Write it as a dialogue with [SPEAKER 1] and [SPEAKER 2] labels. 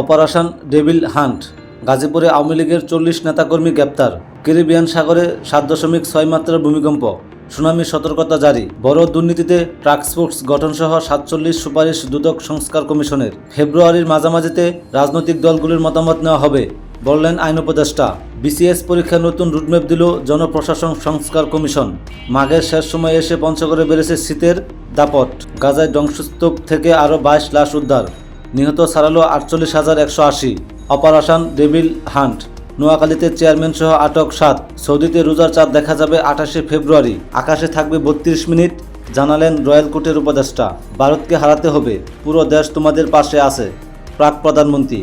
[SPEAKER 1] Operation devil hunt, গাজীপুরে আওয়ামী লীগের চল্লিশ নেতাকর্মী গ্রেপ্তার, ক্যারিবিয়ান সাগরে সাত দশমিক ছয় মাত্রার ভূমিকম্প, সুনামি সতর্কতা জারি, বড় দুর্নীতিতে টাস্কফোর্স গঠনসহ সাতচল্লিশ সুপারিশ দুদক সংস্কার কমিশনের, ফেব্রুয়ারির মাঝামাঝিতে রাজনৈতিক দলগুলির মতামত নেওয়া হবে, বললেন আইন উপদেষ্টা। বিসিএস পরীক্ষার নতুন রুটম্যাপ দিল জনপ্রশাসন সংস্কার কমিশন, মাঘের শেষ সময়ে এসে পঞ্চগড়ে বেড়েছে শীতের দাপট, গাজায় ধ্বংসস্তূপ থেকে আরও বাইশ লাশ উদ্ধার। নিহত সারালো আটচল্লিশ হাজার একশো আশি। Operation devil hunt. নোয়াখালীতে চেয়ারম্যান সহ আটক সাত। সৌদিতে রোজার চাঁদ দেখা যাবে আঠাশে ফেব্রুয়ারি। আকাশে থাকবে বত্রিশ মিনিট, জানালেন রয়্যাল কোর্টের উপদেষ্টা। ভারতকে হারাতে হবে। পুরো দেশ তোমাদের পাশে আছে, প্রাক প্রধানমন্ত্রী।